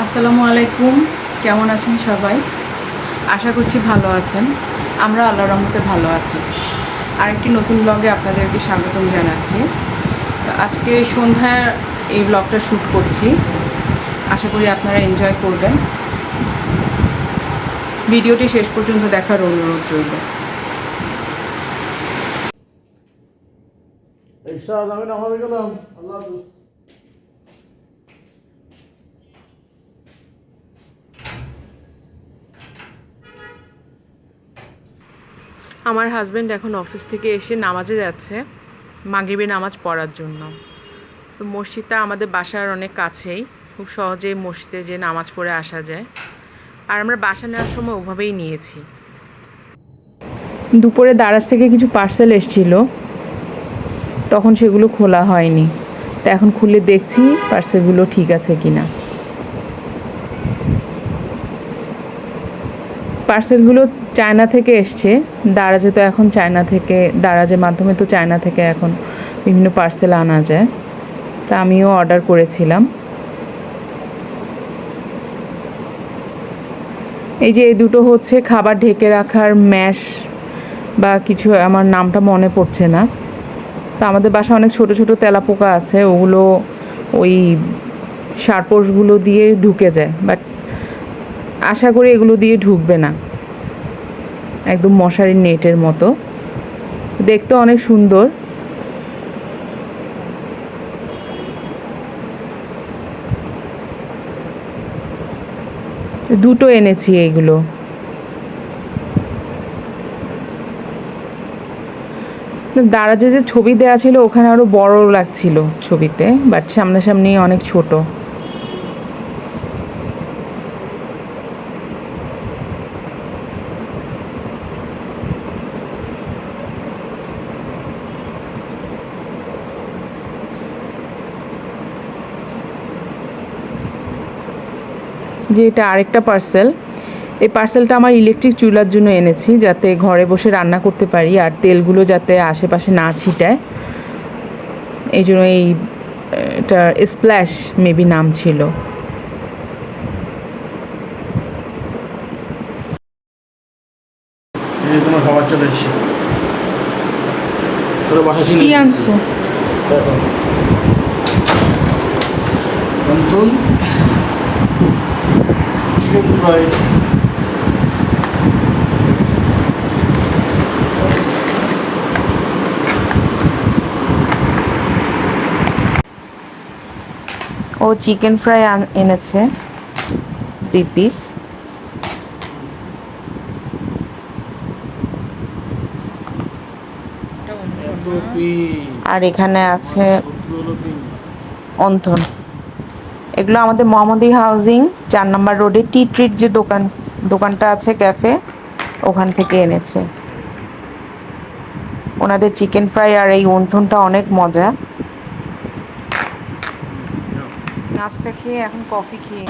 আসসালামু আলাইকুম। কেমন আছেন সবাই? আশা করছি ভালো আছেন। আমরা আল্লাহ রহমতে ভালো আছি। আরেকটি নতুন ব্লগে আপনাদেরকে স্বাগতম জানাচ্ছি। আজকে সন্ধ্যায় এই ব্লগটা শ্যুট করছি। আশা করি আপনারা এনজয় করবেন। ভিডিওটি শেষ পর্যন্ত দেখার অনুরোধ রইল। ইশরাত আমি গেলাম। আল্লাহ আমার হাজব্যান্ড এখন অফিস থেকে এসে নামাজে যাচ্ছে, মাগরিবে নামাজ পড়ার জন্য। তো মসজিদটা আমাদের বাসার অনেক কাছেই, খুব সহজেই মসজিদে যে নামাজ পড়ে আসা যায়। আর আমরা বাসা নেওয়ার সময় ওভাবেই নিয়েছি। দুপুরে দারাজ থেকে কিছু পার্সেল এসেছিল, তখন সেগুলো খোলা হয়নি। তো এখন খুলে দেখছি পার্সেলগুলো ঠিক আছে কি না পার্সেলগুলো চায়না থেকে এসছে। দারাজে তো এখন চায়না থেকে, দারাজের মাধ্যমে তো চায়না থেকে এখন বিভিন্ন পার্সেল আনা যায়। তা আমিও অর্ডার করেছিলাম। এই যে এই দুটো হচ্ছে খাবার ঢেকে রাখার ম্যাশ বা কিছু, আমার নামটা মনে পড়ছে না। তা আমাদের বাসায় অনেক ছোট ছোট তেলাপোকা আছে, ওগুলো ওই সারপোষগুলো দিয়ে ঢুকে যায়। বাট আশা করি এগুলো দিয়ে ঢুকবে না। একদম মশারির নেটের মতো। দেখতে অনেক সুন্দর। দুটো এনেছি এইগুলো। দারাজে যে ছবি দেওয়া ছিল, ওখানে আরও বড় লাগছিল ছবিতে বাট সামনাসামনি অনেক ছোট। যে এটা আরেকটা পার্সেল এই পার্সেলটা আমার ইলেকট্রিক চুলার জন্য এনেছি যাতে ঘরে বসে রান্না করতে পারি আর তেলগুলো যাতে আশেপাশে না ছিটায়। এই জন্য এই এটা স্প্ল্যাশ মেবি নাম ছিল। তোমার খাবার চলে এসেছে। তোরা বাসা চিনি আনছো? নতুন ও চিকেন ফ্রাই এনেছে দুই পিস। আর এখানে আছে অন্থন এগুলো আমাদের মোহাম্মদী হাউজিং, চার নম্বর রোডে টি ট্রিট যে দোকান, দোকানটা আছে, ক্যাফে, ওখান থেকে এনেছে। ওনাদের চিকেন ফ্রাই আর এই অন্থনটা অনেক মজা। নাস্তা খেয়ে এখন কফি খেয়ে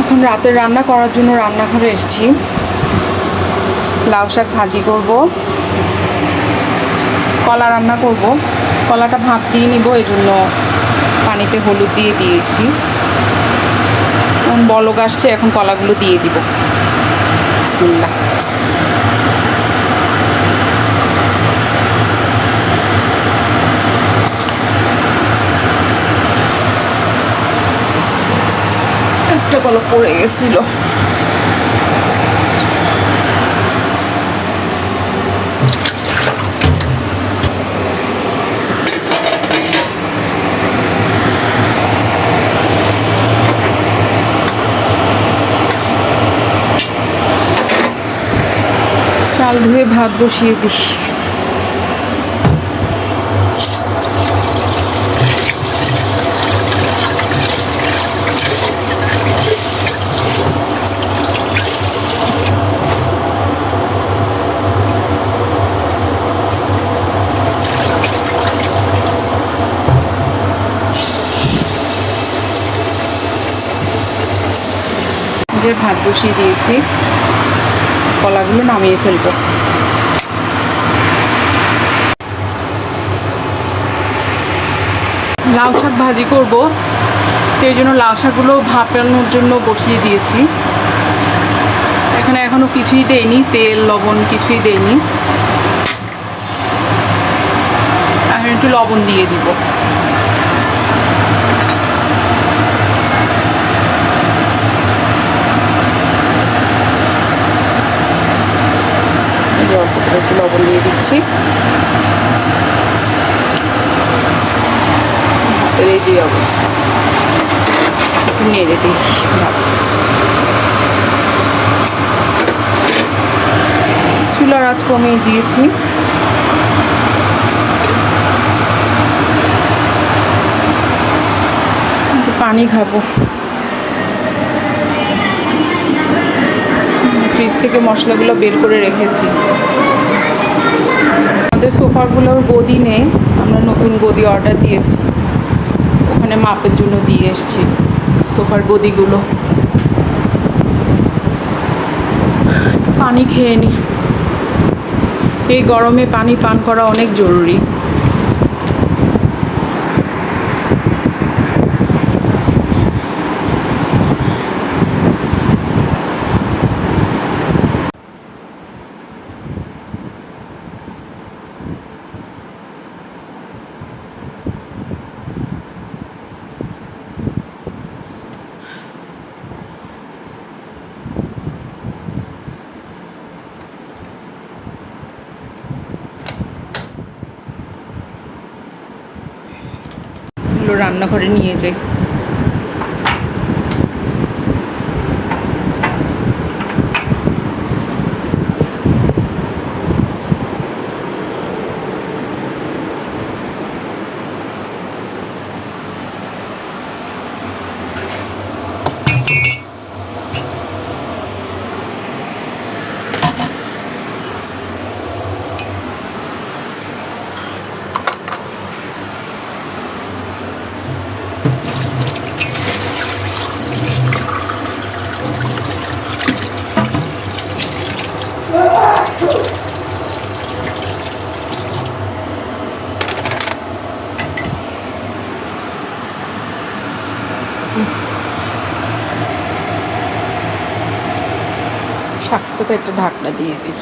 এখন রাতের রান্না করার জন্য রান্নাঘরে এসেছি। লাউ শাক ভাজি করব। কলা রান্না করব। কলাটা ভাপ দিয়ে নিব এই জন্য পানিতে হলুদ দিয়ে দিয়েছি। এখন বলক আসছে এখন কলাগুলো দিয়ে দিব। বিসমিল্লাহ। একটা কলক পড়ে গেছিল। চাল ধুয়ে ভাত বসিয়ে দিস। যে ভাত বসিয়ে দিয়েছি। কলাগুলো নামিয়ে ফেলব। লাউ শাক ভাজি করব। তো এই জন্য লাউ শাকগুলো ভাপানোর জন্য বসিয়ে দিয়েছি। এখানে এখনও কিছুই দেইনি, তেল, লবণ কিছুই দেইনি। এখন একটু লবণ দিয়ে দিব এই যে অল্প করে একটু লবণ দিয়ে দিচ্ছি। ভাতের এই যে অবস্থা। একটু নেড়ে দিই। চুলার আঁচ কমিয়ে দিয়েছি। পানি খাব। ফ্রিজ থেকে মশলাগুলো বের করে রেখেছি। আমাদের সোফাগুলোর গদি নেই, আমরা নতুন গদি অর্ডার দিয়েছি। ওখানে মাপের জন্য দিয়ে এসেছি সোফার গদিগুলো। পানি খেয়ে নি। এই গরমে পানি পান করা অনেক জরুরি। রান্নাঘরে নিয়ে যাই। শাকটাতে একটা ঢাকনা দিয়ে দিই।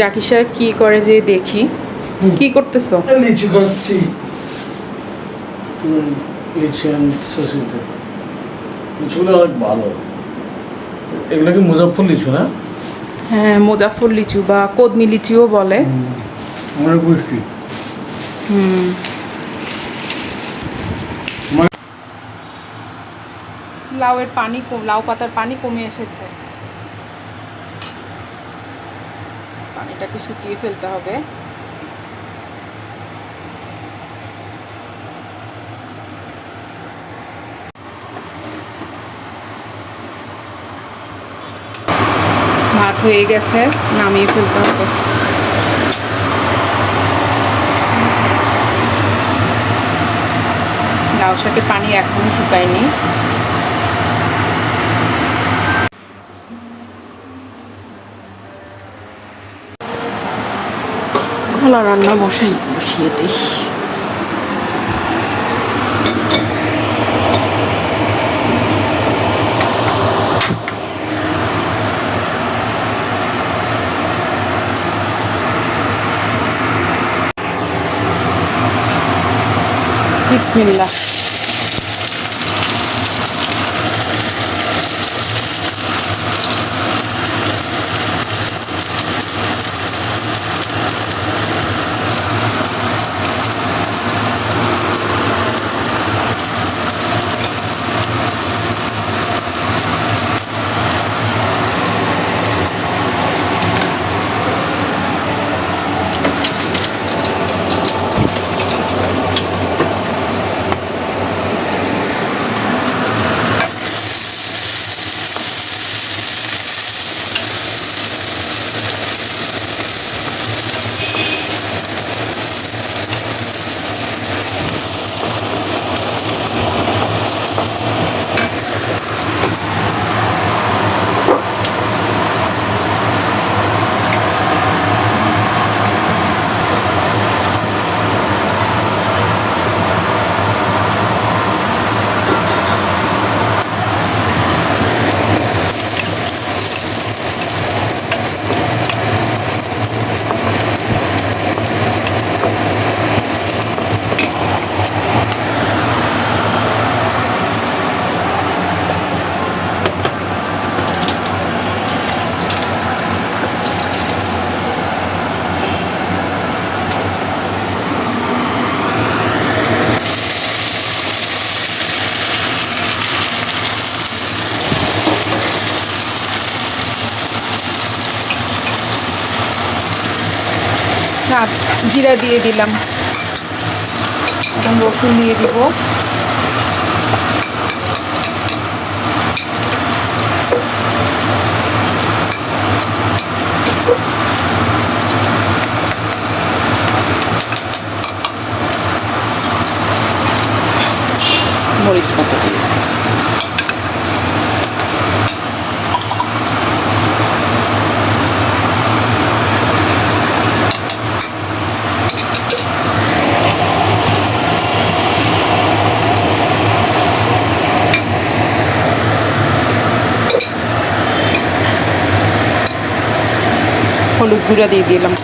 জাকির সাহেব কি করে যে দেখি। কি করতেছো? লিচু খাচ্ছি তুমি লিচু লিচুগুলো অনেক ভালো। এগুলো কি মুজাফর লিচু না? হ্যাঁ মোজাফর লিচু বা কদমি লিচুও বলে। অনেক পুষ্টি হুম। লাউয়ের পানি কম লাউ পাতার পানি কমে এসেছে। পানিটাকে শুকিয়ে ফেলতে হবে। হয়ে গেছে, নামিয়ে ফেলতে হবে। লাউ শাকের পানি এখনও শুকায়নি। কলা রান্না বসাই বসিয়ে দিই। বিসমিল্লাহ। জিরা দিয়ে দিলাম এখন রসুন দিয়ে দিব মরিচ পাতা দিই হলুদ গুঁড়া দিয়ে দিলাম।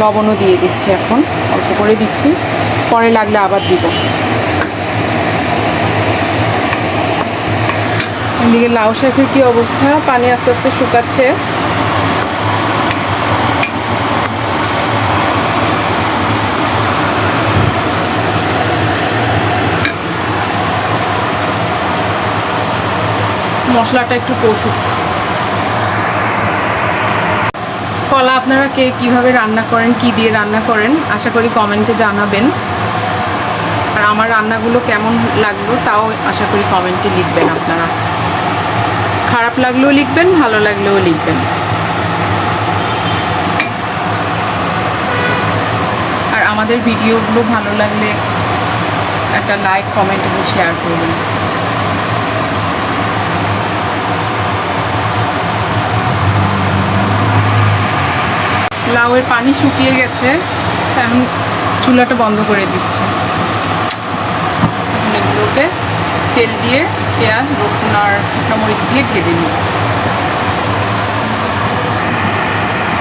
লবণও দিয়ে দিচ্ছি এখন, অল্প করে দিচ্ছি। পরে লাগলে আবার দিব। এদিকে লাউ শাকের কি অবস্থা? পানি আস্তে আস্তে শুকাচ্ছে। মশলাটা একটু কষুক। কলা আপনারা কে কীভাবে রান্না করেন, কি দিয়ে রান্না করেন, আশা করি কমেন্টে জানাবেন। আর আমার রান্নাগুলো কেমন লাগল, তাও আশা করি কমেন্টে লিখবেন আপনারা। খারাপ লাগলেও লিখবেন, ভালো লাগলেও লিখবেন। আর আমাদের ভিডিওগুলো ভালো লাগলে একটা লাইক কমেন্ট এবং শেয়ার করবেন। লাউয়ের পানি শুকিয়ে গেছে, এখন চুলাটা বন্ধ করে দিচ্ছে। এখন এগুলোকে তেল দিয়ে পেঁয়াজ রসুন আর মরিচ দিয়ে ভেজে নিই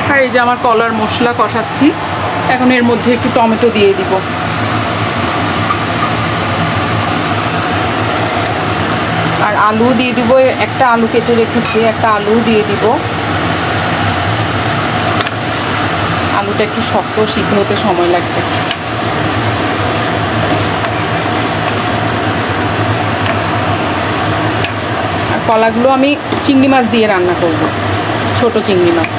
আর এই যে আমার কলার মশলা কষাচ্ছি এখন এর মধ্যে একটু টমেটো দিয়ে দিব আর আলু দিয়ে দিব একটা আলু কেটে রেখেছি একটা আলু দিয়ে দিব আলুটা একটু শক্ত সিদ্ধ হতে সময় লাগবে কলাগুলো আমি চিংড়ি মাছ দিয়ে রান্না করব। ছোট চিংড়ি মাছ।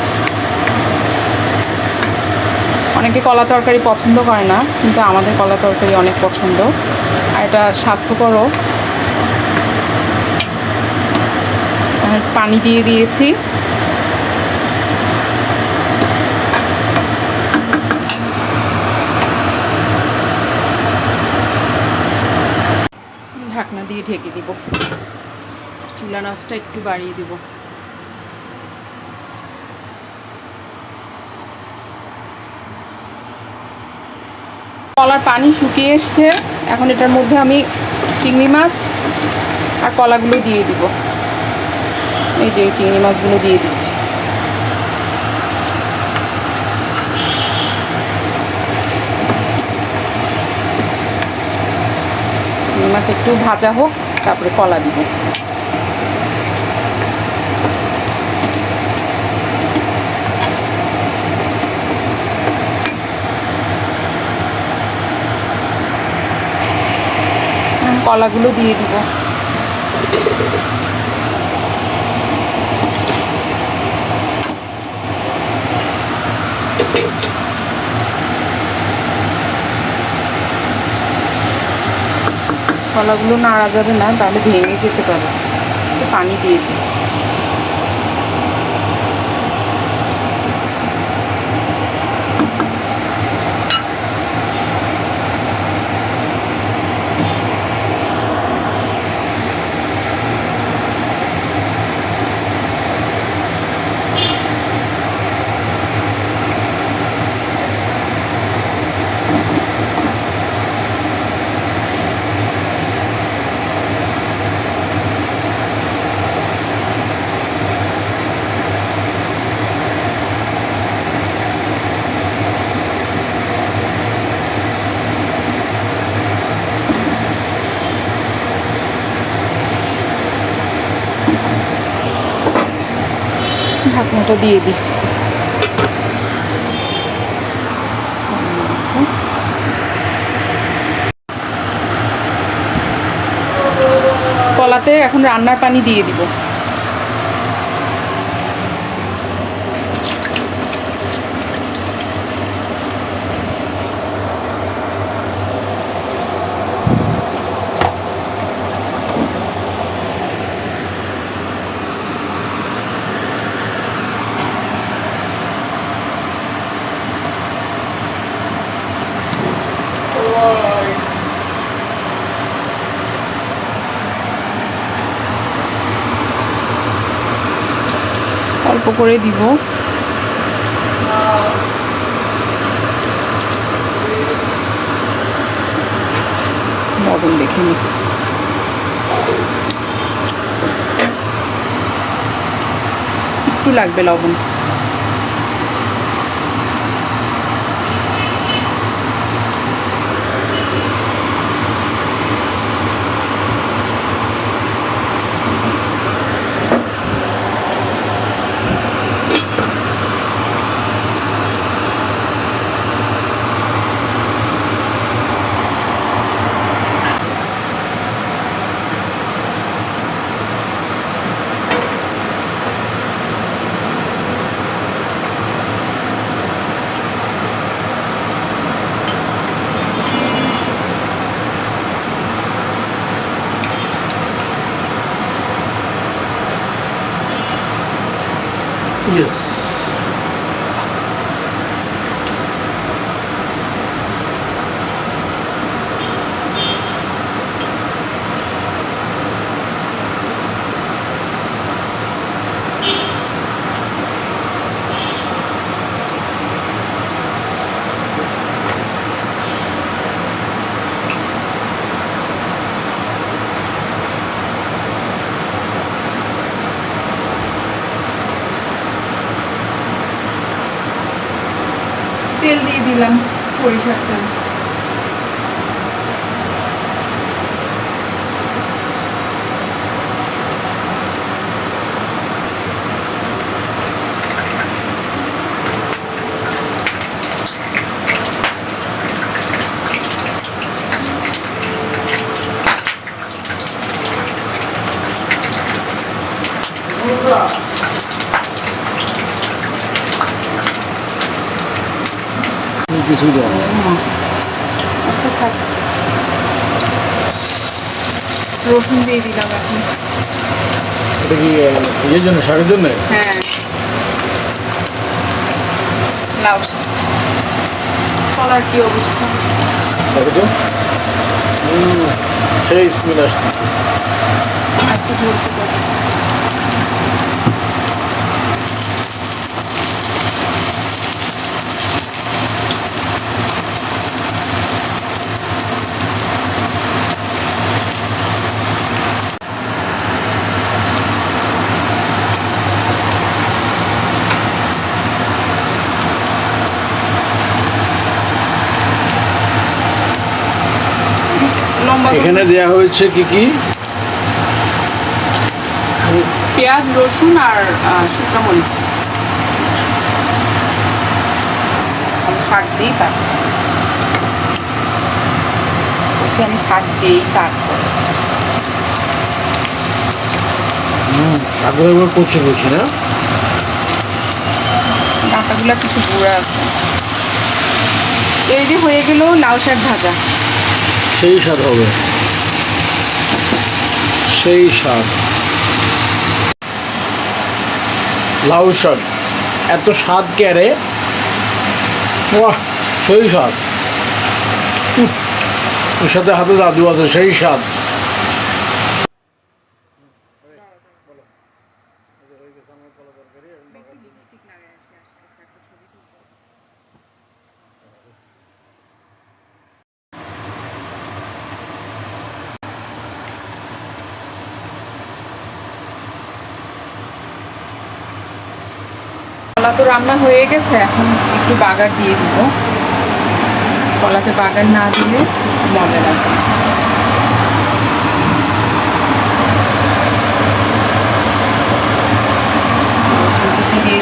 অনেকে কলা তরকারি পছন্দ করে না, কিন্তু আমাদের কলা তরকারি অনেক পছন্দ। আর এটা স্বাস্থ্যকরও। পানি দিয়ে দিয়েছি। ঢাকনা দিয়ে ঢেকে দিব। চুলা নাচটা একটু বাড়িয়ে দিব। কলার পানি শুকিয়ে এসছে। এখন এটার মধ্যে আমি চিংড়ি মাছ আর কলাগুলো দিয়ে দিব। এই যে চিংড়ি মাছগুলো দিয়ে দিচ্ছি। চিংড়ি মাছ একটু ভাজা হোক, তারপরে কলা দিব। কলাগুলো দিয়ে দিব। কলাগুলো নাড়া যাবে না তাহলে ভেঙে যেতে পারে। পানি দিয়ে দিই। ঢাকনাটা দিয়ে দিই। কলাতে এখন রান্নার পানি দিয়ে দিব অল্প করে দিব। লবণ দেখে একটু লাগবে লবণ। Yes. ইয়ের জন্য শাকের জন্য? হ্যাঁ। লাউ কলার কি অবস্থা? দেখো সেই স্মেল আসছে এখানে দেয়া হয়েছে কি কি? পেঁয়াজ রসুন আর শুকনো মরিচ। আমি শাক দিই তারপর। আমি শাক দিই তারপর। শাকের এবার কচি কচি না? ডাঁটাগুলো কিছু গুঁড়া আছে। এই যে হয়ে গেল লাউ শাক ভাজা। সেই স্বাদ হবে। সেই স্বাদ। লাউ শাক। এত স্বাদ ক্যারে বাহ সেই স্বাদ। ওর সাথে হাতে জাদু আছে, সেই স্বাদ। কলা তো রান্না হয়ে গেছে, এখন একটু বাগার দিয়ে দিব। কলাতে বাগার না দিলে মজা লাগবে দিয়ে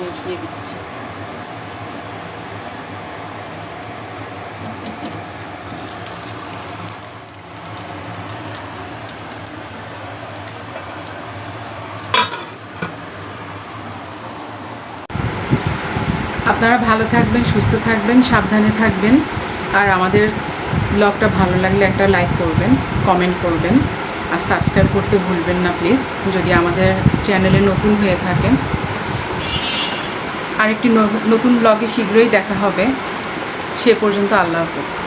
মিশিয়ে দিচ্ছি। আপনারা ভালো থাকবেন, সুস্থ থাকবেন, সাবধানে থাকবেন। আর আমাদের ব্লগটা ভালো লাগলে একটা লাইক করবেন, কমেন্ট করবেন। আর সাবস্ক্রাইব করতে ভুলবেন না, প্লিজ। যদি আমাদের চ্যানেলে নতুন হয়ে থাকেন আরেকটি নতুন ব্লগে শীঘ্রই দেখা হবে। সে পর্যন্ত আল্লাহ হাফেজ।